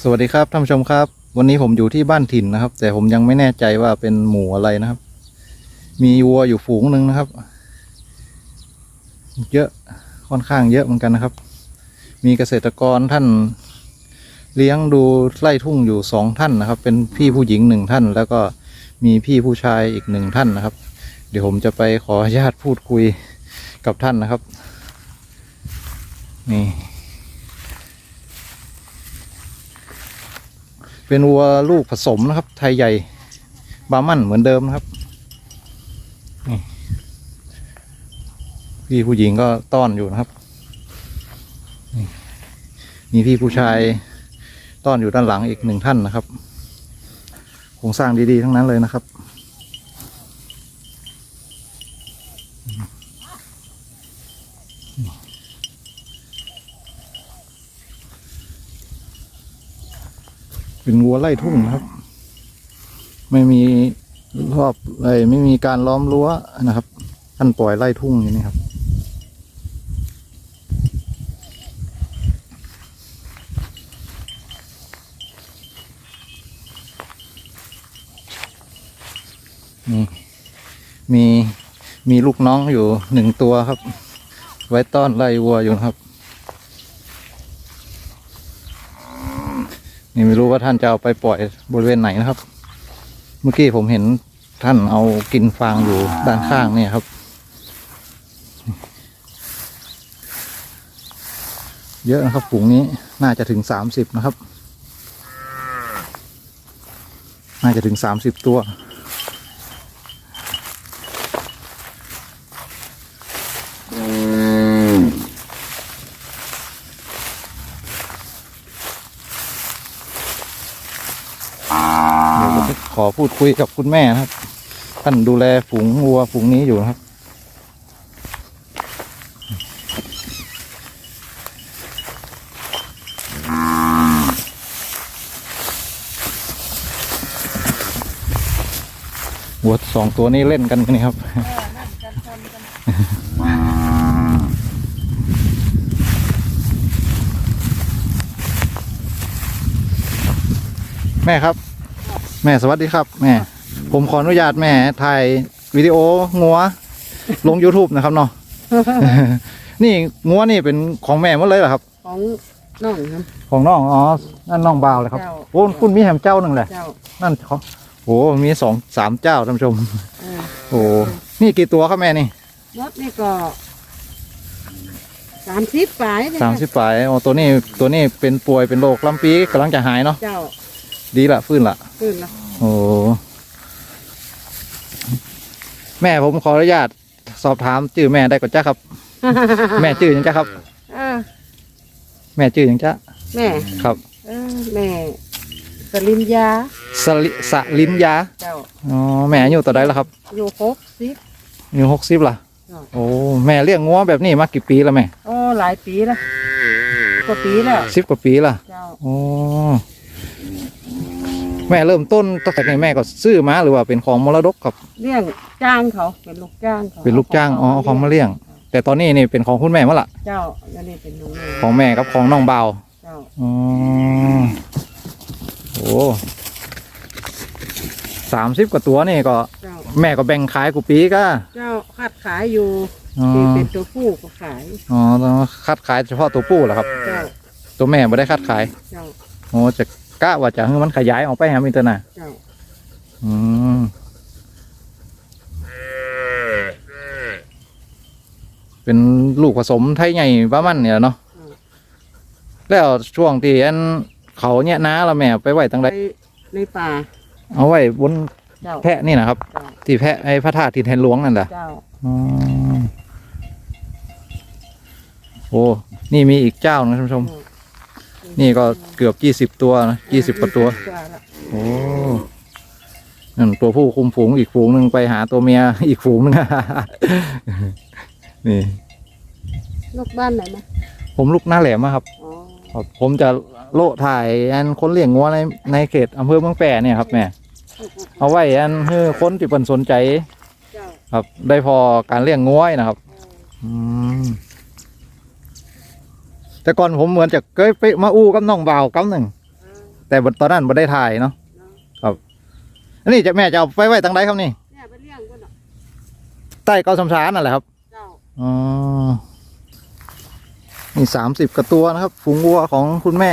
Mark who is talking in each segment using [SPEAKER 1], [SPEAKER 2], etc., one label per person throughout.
[SPEAKER 1] สวัสดีครับท่านผู้ชมครับ วันนี้ผมอยู่ที่บ้านถิ่นนะครับ แต่ผมยังไม่แน่ใจว่าเป็นหมู่อะไรนะครับ มีวัวอยู่ฝูงหนึ่งนะครับ เยอะค่อนข้างเยอะเหมือนกันนะครับ มีเกษตรกรท่าน เลี้ยงดูไร่ทุ่งอยู่สองท่านนะครับ เป็นพี่ผู้หญิงหนึ่งท่าน แล้วก็มีพี่ผู้ชายอีกหนึ่งท่านนะครับ เดี๋ยวผมจะไปขออนุญาตพูดคุยกับท่านนะครับ นี่ เป็นวัวลูกผสมนะครับ ไทยใหญ่บามันเหมือนเดิมนะครับนี่พี่ผู้หญิงก็ต้อนอยู่นะครับนี่มีพี่ผู้ชายต้อนอยู่ด้านหลังอีกหนึ่งท่านนะครับโครงสร้างดีๆทั้งนั้นเลยนะครับ เป็นวัวไล่ทุ่งนะครับ ไม่มีรอบอะไรไม่มีการล้อมรั้วนะครับท่านปล่อยไล่ทุ่งอย่างนี้ครับ นี่มีมีลูกน้องอยู่หนึ่งตัวครับ ไว้ต้อนไล่วัวอยู่นะครับ นี่ไม่รู้ว่าท่านจะเอาไปปล่อยบริเวณไหนนะครับ เมื่อกี้ผมเห็นท่านเอากินฟางอยู่ด้านข้างเนี่ยครับ เยอะนะครับฝูงนี้น่าจะถึงสามสิบนะครับ น่าจะถึงสามสิบตัว เดี๋ยวผมจะขอ พูดคุยกับคุณแม่นะครับ ท่านดูแลฝูงวัวฝูงนี้อยู่นะครับ วัวสองตัวนี้เล่นกันนี่ครับแม่ครับ แม่สวัสดีครับ แม่ ผมขออนุญาตแม่ถ่ายวิดีโองัว ลง YouTube นะครับเนาะ นี่งัวนี่เป็นของแม่หมดเลยเหรอครับ
[SPEAKER 2] ของน้องครับ
[SPEAKER 1] ของน้องอ๋อนั่นน้องบ่าวเลยครับ
[SPEAKER 2] เจ้า
[SPEAKER 1] โอ้คุณมีแหมเจ้าหนึ่งเลย
[SPEAKER 2] เจ้า
[SPEAKER 1] นั่นเขาโอ้มีสองสามเจ้าท่านผู้ชม
[SPEAKER 2] เออ
[SPEAKER 1] โอ้นี่กี่ตัวครับแม่นี่
[SPEAKER 2] รถนี่ก็สามสิบปลายเนี่ย
[SPEAKER 1] สามสิบปลายอ๋อตัวนี้ตัวนี้เป็นป่วยเป็นโรคลำปีกำลังจะหายเนาะ
[SPEAKER 2] เจ้า
[SPEAKER 1] ดีละฟื้นละ
[SPEAKER 2] ขึ้นละ
[SPEAKER 1] โอ้แม่ผมขออนุญาตสอบถามชื่อแม่ได้ก่อนจ้าครับ แม่ชื่อหยังจ้าครับ
[SPEAKER 2] เออ
[SPEAKER 1] แม่ชื่อหยังจ้า
[SPEAKER 2] แม่
[SPEAKER 1] ครับ
[SPEAKER 2] เออแม่สลินยา
[SPEAKER 1] สลิสลินยา
[SPEAKER 2] เจ้า
[SPEAKER 1] อ๋อแม่อายุต่อใดแล้วครับ
[SPEAKER 2] อยู่หกสิบ
[SPEAKER 1] อายุหกสิบละ
[SPEAKER 2] ครับ
[SPEAKER 1] โอ้แม่เลี้ยงงัวแบบนี้มากี่ปีแล้วแม่
[SPEAKER 2] โอ้หลายปีละกว่าปีแล้ว
[SPEAKER 1] สิบกว่าปีละ
[SPEAKER 2] เจ้า
[SPEAKER 1] โอ้ แม่เริ่มต้นตั้งแต่ไหนแม่ก็ซื้อมาหรือว่าเป็นของมรดกครับ
[SPEAKER 2] เลี้ยงจ้างเขาเป็นลูกจ้างเขา
[SPEAKER 1] เป็นลูกจ้างอ๋อเอาของมาเลี้ยง แต่ตอนนี้นี่เป็นของคุณแม่มั้งละ
[SPEAKER 2] เจ้าแล้วนี่เป็นลูกแม่
[SPEAKER 1] ของแม่กับของน้องเบาว
[SPEAKER 2] เจ้า
[SPEAKER 1] อ๋อโอ้สามสิบกว่าตัวนี่ก็
[SPEAKER 2] เจ้า
[SPEAKER 1] แม่ก็แบ่งขายกูปีก็
[SPEAKER 2] เจ้าคัดขายอยู่
[SPEAKER 1] อ๋อ
[SPEAKER 2] ที่เป็นตัวผู้ก็ขาย
[SPEAKER 1] อ๋อคัดขายเฉพาะตัวผู้เหรอครับ
[SPEAKER 2] เจ้า
[SPEAKER 1] ตัวแม่ไม่ได้คัดขาย
[SPEAKER 2] เจ้า
[SPEAKER 1] โอ้จะ กะว่าจะให้มันขยายออกไปหามินเตอร์น่ะ
[SPEAKER 2] เจ้า
[SPEAKER 1] อืมเป็นลูกผสมไทยใหญ่บ้ามันเนี่ยเนาะแล้วช่วงที่อันเขาเนี่ยน้าเราแม่ไปไว้ตั้ง
[SPEAKER 2] ไป
[SPEAKER 1] ใด
[SPEAKER 2] ในป่า
[SPEAKER 1] เอาไว้บน
[SPEAKER 2] เจ้า
[SPEAKER 1] แพะนี่นะครับ
[SPEAKER 2] เจ้า
[SPEAKER 1] ที่แพะไอ้พระธาตุทินแทนหลวงนั่นแหละ
[SPEAKER 2] เจ้า
[SPEAKER 1] อ๋อโอ้ นี่มีอีกเจ้านะท่านผู้ชม นี่ก็เกือบยี่สิบตัวนะยี่สิบกว่าตัว
[SPEAKER 2] ละ
[SPEAKER 1] โอ้นั่นตัวผู้คุมฝูงอีกฝูงหนึ่งไปหาตัวเมียอีกฝูงหนึ่ง นี่
[SPEAKER 2] ลูกบ้านไหนไหม
[SPEAKER 1] ผมลูกหน้าแหลมอะครับ
[SPEAKER 2] อ๋อ
[SPEAKER 1] ครับผมจะโละถ่ายอันคนเลี้ยงงัวในในเขตอำเภอเมืองแปรเนี่ยครับแม่เอาไว้อันให้คนที่เป็นสนใจ
[SPEAKER 2] เจ้า
[SPEAKER 1] ครับ ได้พอการเลี้ยงงัวนะครับ อืม แต่ก่อนผมเหมือนจะเคยไปมาอู้กับน้องบ่าวกำหนึ่งแต่บตอนนั้นบ่ได้ถ่ายเนาะ
[SPEAKER 2] เนาะ
[SPEAKER 1] ครับอันนี้จะแม่จะเอาไปไว้ทางใดครับนี่
[SPEAKER 2] เนี่ยไปเลี้ยงก็เนาะ
[SPEAKER 1] ใต้เกาสำชานนั่นแหละครับ
[SPEAKER 2] เจ้า
[SPEAKER 1] อ๋อนี่สามสิบกว่าตัวนะครับ ฝูงวัวของคุณแม่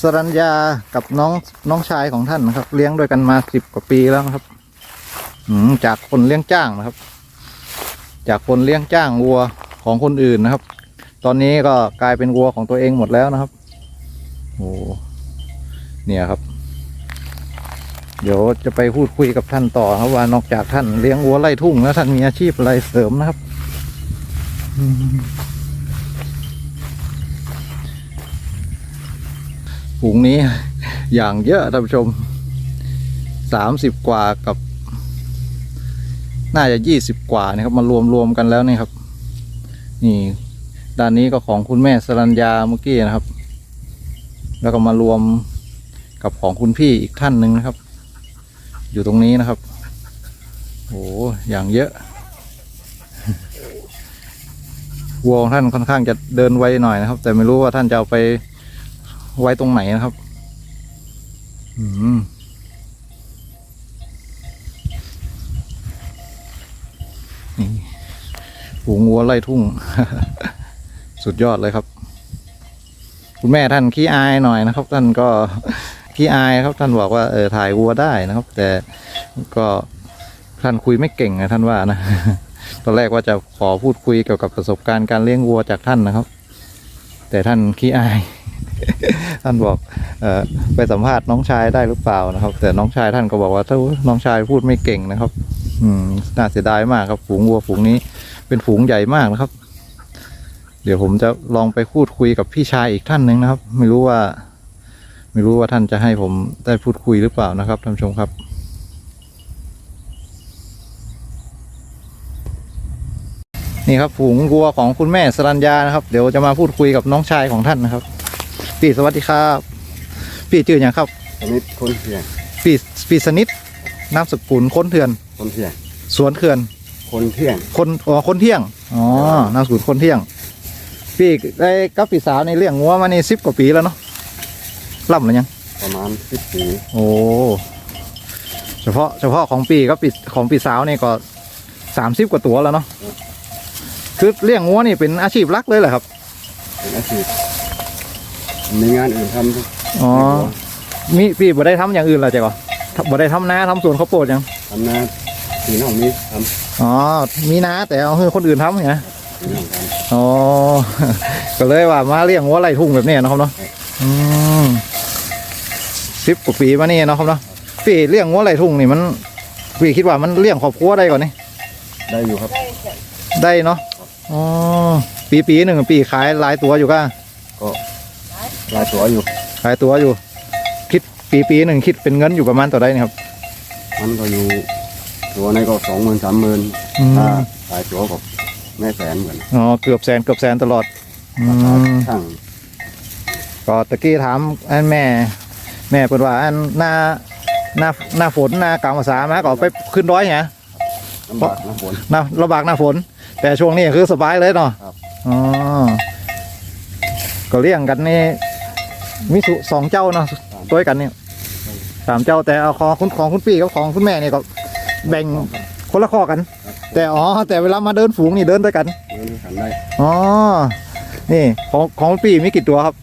[SPEAKER 1] สรัญญากับน้องน้องชายของท่านนะครับ เลี้ยงด้วยกันมาสิบกว่าปีแล้วนะครับอืมจากคนเลี้ยงจ้างนะครับ จากคนเลี้ยงจ้างวัวของคนอื่นนะครับ ตอนนี้ก็กลายเป็นวัวของตัวเองหมดแล้วนะครับโอ้เนี่ยครับ เดี๋ยวจะไปพูดคุยกับท่านต่อครับว่านอกจากท่านเลี้ยงวัวไล่ทุ่งแล้วท่านมีอาชีพอะไรเสริมนะครับฝูงนี้อย่างเยอะท่านผู้ชมสามสิบกว่ากับ น่าจะยี่สิบกว่านะครับมารวมรวมกันแล้วนี่ครับ นี่ ด้านนี้ก็ของคุณแม่สรัญญาเมื่อกี้นะครับ แล้วก็มารวมกับของคุณพี่อีกท่านหนึ่งนะครับ อยู่ตรงนี้นะครับโอ้อย่างเยอะวัวของท่านค่อนข้างจะเดินไวหน่อยนะครับ แต่ไม่รู้ว่าท่านจะเอาไปไว้ตรงไหนนะครับ อืมนี่ฝูงวัวไล่ทุ่ง สุดยอดเลยครับ คุณแม่ท่านขี้อายหน่อยนะครับ ท่านก็ขี้อายครับท่านบอกว่าเออถ่ายวัวได้นะครับ แต่ก็ท่านคุยไม่เก่งนะท่านว่านะตอนแรกว่าจะขอพูดคุยเกี่ยวกับประสบการณ์การเลี้ยงวัวจากท่านนะครับ แต่ท่านขี้อาย ท่านบอกเออไปสัมภาษณ์น้องชายได้หรือเปล่านะครับ แต่น้องชายท่านก็บอกว่าถ้าน้องชายพูดไม่เก่งนะครับ อืมน่าเสียดายมากครับ ฝูงวัวฝูงนี้ เป็นฝูงใหญ่มากนะครับ เดี๋ยวผมจะลองไปพูดคุยกับพี่ชายอีกท่านหนึ่งนะครับ ไม่รู้ว่า ไม่รู้ว่าท่านจะให้ผมได้พูดคุยหรือเปล่านะครับท่านผู้ชมครับ นี่ครับฝูงวัวของคุณแม่สรัญญานะครับ เดี๋ยวจะมาพูดคุยกับน้องชายของท่านนะครับ พี่สวัสดีครับ พี่ชื่ออย่างครับ
[SPEAKER 3] อันนี้คนเที่ยง
[SPEAKER 1] พี่พี่สนิทนามสกุลค้นเถื่อน
[SPEAKER 3] คนเที่ยง
[SPEAKER 1] สวนเขื่อน
[SPEAKER 3] คนเที่ยง
[SPEAKER 1] คนอ๋อคนเที่ยงอ๋อนามสกุลคนเที่ยง พี่ได้กับพี่สาวในเลี้ยงงัวมานี่สิบกว่าปีแล้วเนาะล่ำหรือยัง
[SPEAKER 3] ประมาณสิบปี
[SPEAKER 1] โอ้เฉพาะเฉพาะของปีกับปีของปีสาวนี่ก็สามสิบกว่าตัวแล้วเนาะคือเลี้ยงงัวนี่เป็นอาชีพหลักเลยเหรอครับ
[SPEAKER 3] เป็นอาชีพมีงานอื่นทำทุก
[SPEAKER 1] อ๋อ มีพี่บ่ได้ทำอย่างอื่นเหรอเจ๊ก่อนบ่ได้ทำนาทำสวนข้าวโพดยัง
[SPEAKER 3] ทำนาพี่น้องนี้ท
[SPEAKER 1] อ๋อ มีนาแต่เอาให้คนอื่นทำเนี่ยำ
[SPEAKER 3] พี่น้องท
[SPEAKER 1] อ๋อ ก็เลยว่ามาเลี้ยงวัวไล่ทุ่งแบบนี้นะครับเนาะอืมสิบกว่าปีมานี่เนาะครับเนาะพี่เลี้ยงวัวไล่ทุ่งนี่มันพี่คิดว่ามันเลี้ยงครอบครัวได้ก่อนนี่ำ
[SPEAKER 3] ได้อยู่ครับ
[SPEAKER 1] ได้เนาะอ๋อปีปีหนึ่งปีขายหลายตัวอยู่ก็
[SPEAKER 3] ก็รายตัวอยู่
[SPEAKER 1] ขายตัวอยู่ คิดปีปีหนึ่งคิดเป็นเงินอยู่ประมาณต่อได้นี่ครับ
[SPEAKER 3] มันก็อยู่ตัวในก็สองหมื่นสามหมื่น
[SPEAKER 1] อืม
[SPEAKER 3] ถ้ารายตัวก็ แม่แสนเหมือน
[SPEAKER 1] อ๋อเกือบแสนเกือบแสนตลอดอืม
[SPEAKER 3] ช่าง
[SPEAKER 1] ก็ตะกี้ถามอันแม่ แม่เปิดว่าอันหน้าหน้าหน้าฝนหน้ากลางภาษามาก็ไปขึ้นร้อยไง
[SPEAKER 3] ลำบากนะฝน
[SPEAKER 1] หน้าระบากหน้าฝน แต่ช่วงนี้คือสบายเลยเนาะ
[SPEAKER 3] ครับ
[SPEAKER 1] อ๋อก็เลี้ยงกันนี่มีสุสองเจ้าเนาะตัวกันเนี่ยสามเจ้าแต่เอาของคุณของคุณพี่กับของคุณแม่เนี่ยก็แบ่งคนละข้อกัน แต่อ๋อแต่เวลามาเดินฝูงนี่เดินด้วยกัน
[SPEAKER 3] เงินขันได้
[SPEAKER 1] อ๋อ นี่ของของคุณพี่มีกี่ตัวครับ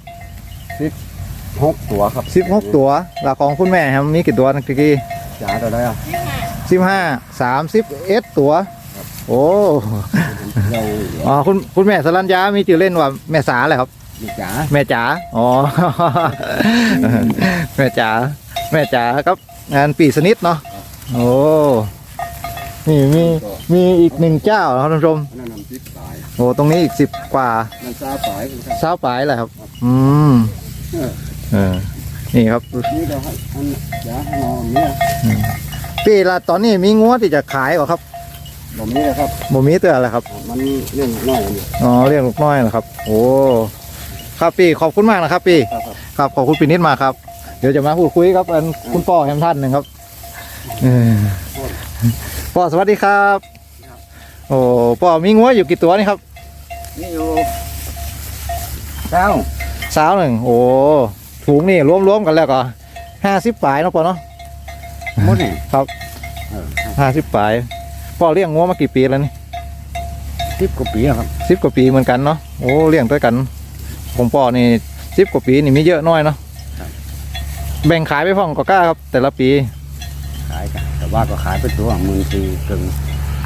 [SPEAKER 3] หกตัวครับ
[SPEAKER 1] สิบหกตัวแล้วของคุณแม่ครับมีกี่ตัวนะตะกี้
[SPEAKER 3] จ๋าตัวได้อะ
[SPEAKER 1] สิบห้าสามสิบเอ็ดตัว โอ้
[SPEAKER 3] เรา
[SPEAKER 1] อ๋อคุณคุณแม่สรัญญามีชื่อเล่นว่าแม่สาแหละครับ
[SPEAKER 3] มีจ๋า
[SPEAKER 1] แม่จ๋าอ๋อแม่จ๋าแม่จ๋าครับงานปีสนิทเนาะโอ้ นี่มีมีอีกหนึ่งเจ้าครับท่านผู้ชม
[SPEAKER 3] อันนั้นน้ำพริกสาย
[SPEAKER 1] โอ้ตรงนี้อีกสิบกว่า
[SPEAKER 3] นั่นซาสายครับ
[SPEAKER 1] เช้าปลายแหละครับ อืมเออนี่ครับ
[SPEAKER 3] นี่เราให้อันจ๋าให้นอนเนี่ย
[SPEAKER 1] ปีละตอนนี้มีงัวที่จะขายเหรอครับ
[SPEAKER 3] แบบนี้นะครับ
[SPEAKER 1] บ่มีเตือนอะไรครับ
[SPEAKER 3] มันเรื่องน้อยอยู่
[SPEAKER 1] อ๋อเรียกลูกน้อยเหรอครับ โอ้ครับพี่ขอบคุณมากนะครับพี่
[SPEAKER 3] ครับครับ
[SPEAKER 1] ครับขอบคุณปีนิดมากครับ เดี๋ยวจะมาพูดคุยกับอันคุณพ่อแฮมท่านหนึ่งครับเออ พ่อสวัสดีครับ โอ้พ่อมีงัวอยู่กี่ตัวนี่ครับ
[SPEAKER 3] นี่อยู่เจ้า
[SPEAKER 1] สาวหนึ่งโอ้ถุงนี่รวมๆกันแล้วก็ห้าสิบปลายเนาะพ่อเนาะ
[SPEAKER 3] หมดเนี่ย
[SPEAKER 1] ครับ
[SPEAKER 3] เออ
[SPEAKER 1] ห้าสิบปลายพ่อเลี้ยงงัวมากี่ปีแล้วนี่
[SPEAKER 3] สิบกว่าปีแล้วครับ
[SPEAKER 1] สิบกว่าปีเหมือนกันเนาะโอ้เลี้ยงด้วยกันของพ่อนี่สิบกว่าปีนี่มีเยอะน้อยเนาะแบ่งขายไปพ่องก็กล้าครับ แต่ละปี
[SPEAKER 3] ขายกันแต่ ว่าก็ขายไปตัวหมื่นสี่เกิน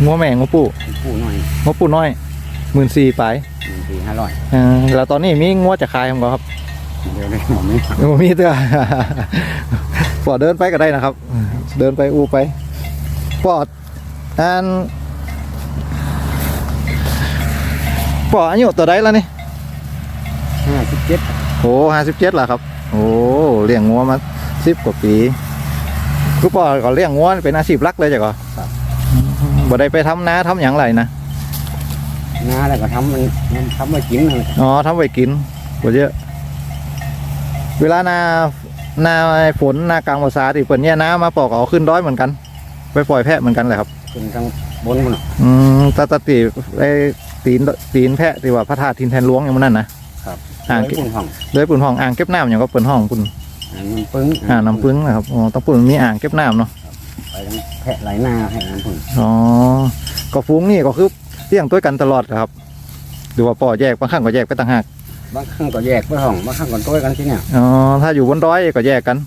[SPEAKER 1] งัวแม่งัวปู่
[SPEAKER 3] ผู้น้อย
[SPEAKER 1] งัวปู่น้อยหมื่นสี่ปลาย
[SPEAKER 3] หมื่นสี่ห้าร้อย
[SPEAKER 1] เออแล้วตอนนี้มีงัวจะขายของเราครับ
[SPEAKER 3] เดี๋ยวนี้ผมนี้
[SPEAKER 1] โอ้มีเถอะปอดเดินไปก็ได้นะครับ เดินไปอูไปปอดอันปอดอายุตัวใดแล้วนี่
[SPEAKER 3] ห้าสิบเจ็ด
[SPEAKER 1] โอ้ห้าสิบเจ็ดละครับ โอ้เลี้ยงงัวมาสิบกว่าปี คือปอดก็เลี้ยงงัวเป็นอาชีพหลักเลยจ้ะก็บ่ได้ไปทำนาทำอย่างไรนะ
[SPEAKER 3] นาแล้วก็ทำมันมันทำไว้กินนั่นแหละ
[SPEAKER 1] อ๋อทำไว้กินบ่เยอะ เวลานานาฝนนากลางภาษาที่เปิดเนี่ยน้ำมาปอกเอาขึ้นร้อยเหมือนกัน ไปปล่อยแพะเหมือนกันเลยครับ
[SPEAKER 3] ขึ้นทางบนมัน
[SPEAKER 1] อืมตาตาตีไอ้ตีนตีนแพะที่ว่าพระธาตุทินแทนหลวงอย่างนั้นนะครับอ่าง
[SPEAKER 3] เก็
[SPEAKER 1] เก็
[SPEAKER 3] บบห้อง
[SPEAKER 1] เลยปุ่นห้องอ่างเก็บน้ำอย่างก็เปิดห้องปุ่น
[SPEAKER 3] อ่างน้ำปึ้ง
[SPEAKER 1] อ่างน้ำพึ่งนะครับอ๋อต้องปุ่นมีอ่างเก็บน้ำเนาะ
[SPEAKER 3] ไปทางแพะไหลนาแพะน้ำปึ้ง
[SPEAKER 1] อ๋อก็ฟุ้งนี่ก็คือเลี้ยงตัวกันตลอดครับหรือว่าป่อแยกบางครั้งก็แยกไปต่างหาก
[SPEAKER 3] บางครั้งก็แยกไปห้องบางครั้งก็ต้วยกันที่เนี่ย
[SPEAKER 1] อ๋อถ้าอยู่บนดอยก็แยกกัน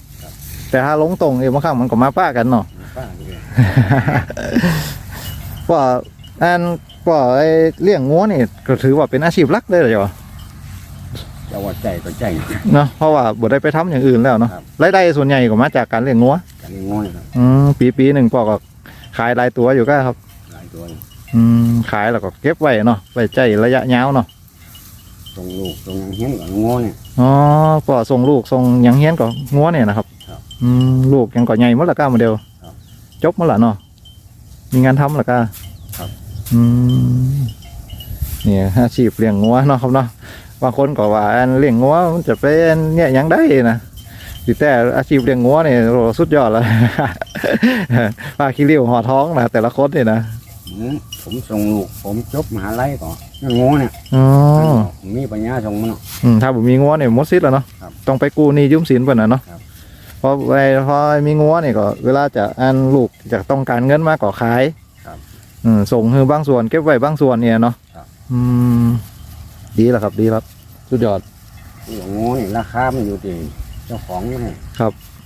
[SPEAKER 1] แต่ถ้าลงตรงเองบางครั้งมันก็มาป้ากันเนาะ
[SPEAKER 3] ป้าอยู่เลย
[SPEAKER 1] ว่าอันว่าไอ้เลี้ยงงัวนี่ก็ถือว่าเป็นอาชีพหลักเลยเหรอ จ๊ะ
[SPEAKER 3] จะว่าใจก็ใจ
[SPEAKER 1] เนาะเพราะว่าบ่ได้ไปทำอย่างอื่นแล้วเนาะ
[SPEAKER 3] ครับ
[SPEAKER 1] รายได้ส่วนใหญ่ก็มาจากการเลี้ยงงัว
[SPEAKER 3] กันนี่ง่อยครับ
[SPEAKER 1] อืมปีปีหนึ่งปอก็ขายรายตัวอยู่ก็ครับ
[SPEAKER 3] หลายตัวเลย
[SPEAKER 1] อืมขายแล้วก็เก็บไว้เนาะไว้ใจระยะยาวเนาะ
[SPEAKER 3] ตรงลูกตรงยังเห็นกับง่อยเนี่ย
[SPEAKER 1] อ๋อปอส่งลูกส่งหยังเฮียนก็งัวเนี่ยนะครับ
[SPEAKER 3] ครับ
[SPEAKER 1] อืมลูกยังก็ใหญ่หมดละก้าโมเดล
[SPEAKER 3] ครับ
[SPEAKER 1] จบหมดละเนาะมีงานทำละก้า
[SPEAKER 3] ครับ
[SPEAKER 1] อืมเนี่ยอาชีพเลี้ยงงัวเนาะครับเนาะ บางคนก็ว่าอันเลี้ยงงัวมันจะเป็นเนี่ยหยังได้นะสิแต่อาชีพเลี้ยงงัวเนี่ยโอ้สุดยอดเลยปลาขี้ริ้วห่อท้องนะแต่ละคนเนี่ยนะ
[SPEAKER 3] ผมผมส่งลูกผมจบมหาลัยก่อนนั่นง่อยเนี่ย
[SPEAKER 1] อ๋อ
[SPEAKER 3] ผมมีปัญญาส่งมันเนาะ
[SPEAKER 1] อืมถ้าผมมีงัวเนี่ยหมดสิทธิ์แล้วเนาะ
[SPEAKER 3] ครับ
[SPEAKER 1] ต้องไปกู้หนี้ยืมสินเพิ่นน่ะเนาะ
[SPEAKER 3] ครับ
[SPEAKER 1] พอไปพอมีงัวเนี่ยก็ เวลาจะอันลูกจะต้องการเงินมาก็ขาย
[SPEAKER 3] ครับ
[SPEAKER 1] อืมส่งคือบางส่วนเก็บไว้บางส่วนเนี่ยเนาะ
[SPEAKER 3] ครับ
[SPEAKER 1] อืม ดีแล้วครับ ดีแล้วสุดยอด
[SPEAKER 3] ลูกง่อยนี่ราคามันอยู่ที่เจ้าของมันเนี่ย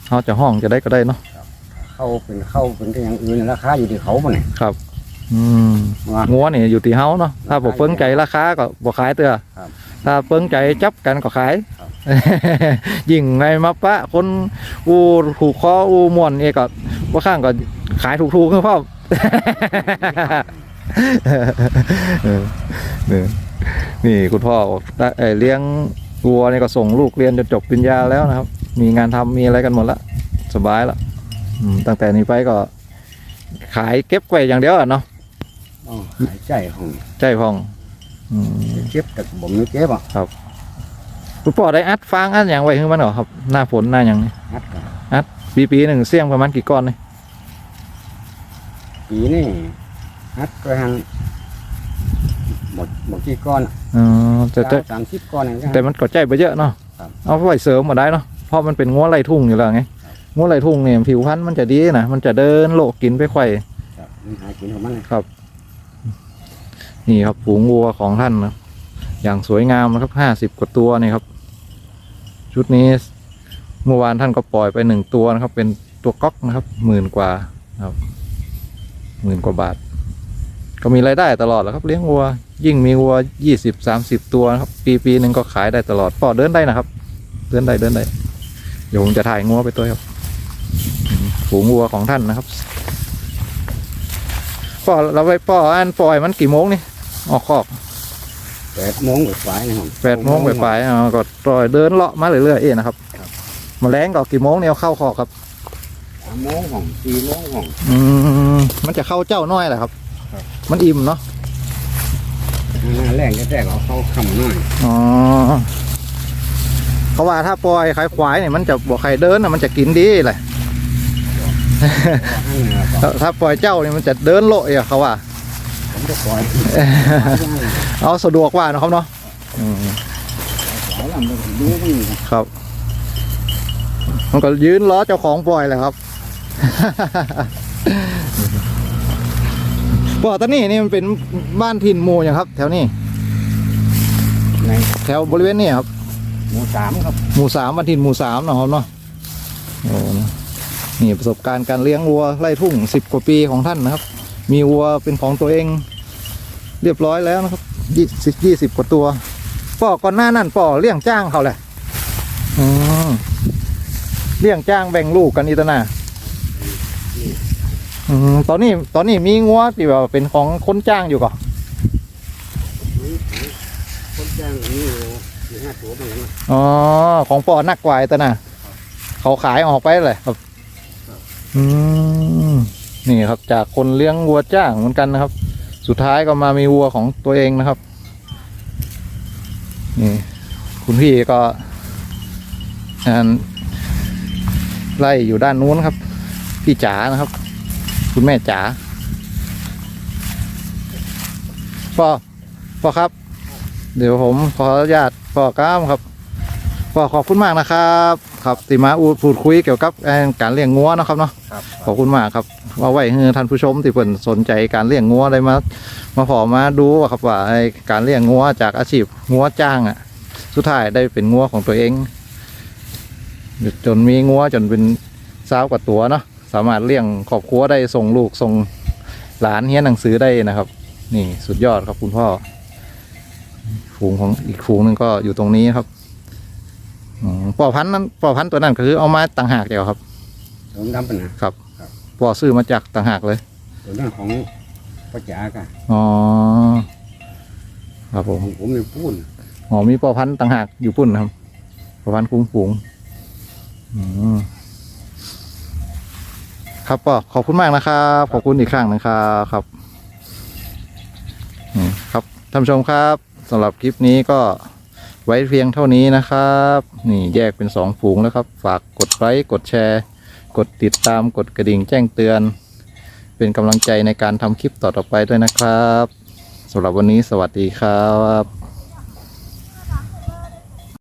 [SPEAKER 1] เขาจะห้องจะได้ก็ได้เนาะ
[SPEAKER 3] เข้าเป็นเข้าเป็นที่อย่างอื่นราคาอยู่ที่เขาปะเนี่ย
[SPEAKER 1] อืม
[SPEAKER 3] ว่า
[SPEAKER 1] งัวเนี่ยอยู่ที่เฮาเนาะถ้าบ่เปิ้งใจราคาก็บ่ขายเตือ
[SPEAKER 3] ครับ
[SPEAKER 1] ถ้าเปิ้งใจจับกันก็ขาย
[SPEAKER 3] ครับ
[SPEAKER 1] ยิ่งในมาปะ คนอูถูกคออูม่วนเอกก็ว่าข้างก็ขายถูกๆคือพ่อเออเออ นี่คุณพ่อบอกได้เอ่อเลี้ยงวัวนี่ก็ส่งลูกเรียนจนจบปริญญาแล้วนะครับ มีงานทำมีอะไรกันหมดละสบายละอืมตั้งแต่นี้ไปก็ ขายเก็บไว้อย่างเดียวอะเนาะ
[SPEAKER 3] อ๋อขายใจของ
[SPEAKER 1] ใจพองอืม
[SPEAKER 3] เก็บแต่ผมไม่เก็บอะ
[SPEAKER 1] คุณพ่อได้อัดฟางอัดอย่างไว้ให้มันเหรอครับ หน้าฝนหน้าอย่างนี้
[SPEAKER 3] นัดกัน
[SPEAKER 1] ปีปีหนึ่งเสี่ยงประมาณกี่ก้อนเลย
[SPEAKER 3] ปีนี่นัดก็หันห มดหมดที่ก้อนอะ
[SPEAKER 1] อ๋อแต่แต่
[SPEAKER 3] สามสิบก้อนเอง
[SPEAKER 1] แต่มันก็ใจไปเยอะเนาะ
[SPEAKER 3] ครับ
[SPEAKER 1] เอาไปเสริมมาได้เนาะเพราะมันเป็นงัวไร่ทุ่งอยู่แล้วไงงัวไร่ทุ่งเนี่ยผิวพรรณมันจะดีนะมันจะเดินโลกกินไปไข่
[SPEAKER 3] ครับมันหากินของมันเลย
[SPEAKER 1] นี่ครับฝูงวัวของท่านนะอย่างสวยงามนะครับห้าสิบกว่าตัวนี่ครับ ชุดนี้เมื่อวานท่านก็ปล่อยไปหนึ่งตัวนะครับ เป็นตัวก๊อกนะครับหมื่นกว่าครับหมื่นกว่าบาท ก็มีรายได้ตลอดแหล้วครับเลี้ยงวัว ยิ่งมีวัวยี่สิบสามสิบตัวนะครับ ปีปีหนึ่งก็ขายได้ตลอดปอเดินได้นะครับ เดินได้เดินได้เดี๋ยวผมจะถ่ายงัวไปตัวครับอืมฝูงวัวของท่านนะครับปอเราไปปออันปล่อยมันกี่โมงนี่ออกคอก
[SPEAKER 3] แปดโมงไปฝ่ายนะครับ
[SPEAKER 1] แปดโมงไปปลายๆอ่าก็ปล่อยเดินเลาะมาเรื่อยๆเองนะครับแมาแรงก็กี่โมงเนี่ยเอาเข้าคอกครับ
[SPEAKER 3] สามโมงของสี่โมงของ
[SPEAKER 1] อืมมันจะเข้าเจ้าน้อยแหละครับ
[SPEAKER 3] ครับ
[SPEAKER 1] มันอิ่มเนาะ
[SPEAKER 3] หน้าแรงก็แต่ก็เอาเข้าคำหน่อย
[SPEAKER 1] อ๋อเขาว่าถ้าปล่อยขายควายเนี่ยมันจะบอกใครเดินนะมันจะกินดีเลย
[SPEAKER 3] เพราะให้เนี่ยก็
[SPEAKER 1] ถ้าถ้าปล่อยเจ้าเนี่ยมันจะเดินโละอะเขาว่า
[SPEAKER 3] ผมจะปล่อย
[SPEAKER 1] เอาสะดวกกว่าเนาะครับเนาะอืม
[SPEAKER 3] ปล่อยแล้วมันก็ดูมัน
[SPEAKER 1] ครับ มันก็ยืนล้อเจ้าของปล่อยแหละครับ ปอตอนนี้นี่มันเป็นบ้านถิ่นหมู่อย่างครับ แถวนี้
[SPEAKER 3] ใน
[SPEAKER 1] แถวบริเวณนี้ครับ
[SPEAKER 3] หมู่สามครับ
[SPEAKER 1] หมู่สามบ้านถิ่นหมู่สามเนาะครับเนาะโอ้นี่ประสบการณ์การเลี้ยงวัวไล่ทุ่งสิบกว่าปีของท่านนะครับ มีวัวเป็นของตัวเอง เรียบร้อยแล้วนะครับยี่สิบยี่สิบกว่าตัวป่อก่อนหน้านั่นป่อเลี้ยงจ้างเขาแหละอืมเลี้ยงจ้างแบ่งลูกกันอีตนา อืมตอนนี้ตอนนี้มีงัวที่แบบเป็นของคนจ้างอยู่ก่อน
[SPEAKER 3] คนแจ้งมีอยู่สี่ห้าตัวเหมือนกัน
[SPEAKER 1] อ๋อของปอนักกวายตะนะเขาขายออกไปเลยครับ อืมนี่ครับ จากคนเลี้ยงวัวจ้างเหมือนกันนะครับ สุดท้ายก็มามีวัวของตัวเองนะครับ นี่ คุณพี่ก็อ่านไล่อยู่ด้านนู้นครับ พี่จ๋านะครับ คุณแม่จ๋าพ่อพ่อครับ เดี๋ยวผมขออนุญาตพ่อกล้ามครับพ่อขอบคุณมากนะครับ ครับติมาอูดพูดคุยเกี่ยวกับเอ่อการเลี้ยงงัวเนาะครับเนาะ
[SPEAKER 3] ครับ
[SPEAKER 1] ขอบคุณมากครับว่าไว้ให้ท่านผู้ชมที่เพิ่นสนใจการเลี้ยงงัวได้มา มาขอมาดูว่าครับว่าไอ้การเลี้ยงงัวจากอาชีพงัวจ้างอะ สุดท้ายได้เป็นงัวของตัวเองจนมีงัวจนเป็นสาวกว่าตัวเนาะ สามารถเลี้ยงครอบครัวได้ส่งลูกส่งหลานเรียนหนังสือได้นะครับ นี่สุดยอดครับคุณพ่อ ฝูงของอีกฝูงหนึ่งก็อยู่ตรงนี้ครับอืมปอพันธุ์นั้นปอพันธุ์ตัวนั้นก็คือเอามาต่างหากเดียวครับ
[SPEAKER 3] ตัวดำเป็นนะครับครับ
[SPEAKER 1] ปอซื้อมาจากต่างหากเลย
[SPEAKER 3] ตัวนั้นของพ่อจ๋ากัน
[SPEAKER 1] อ๋อครับผม
[SPEAKER 3] ของผมเนี่ยพูน
[SPEAKER 1] อ๋อมีปอพันธุ์ต่างหากอยู่ปุ่นนะครับปอพันธุ์คุ้มฝูงอืม ครับปอขอบคุณมากนะครับ ขอบคุณอีกครั้งนะครับครับครับท่านผู้ชมครับสำหรับคลิปนี้ก็ไว้เพียงเท่านี้นะครับ นี่แยกเป็นสองฝูงแล้วครับ ฝากกดไลค์กดแชร์ กดติดตามกดกระดิ่งแจ้งเตือน เป็นกำลังใจในการทำคลิปต่อๆไปด้วยนะครับสำหรับวันนี้สวัสดีครับ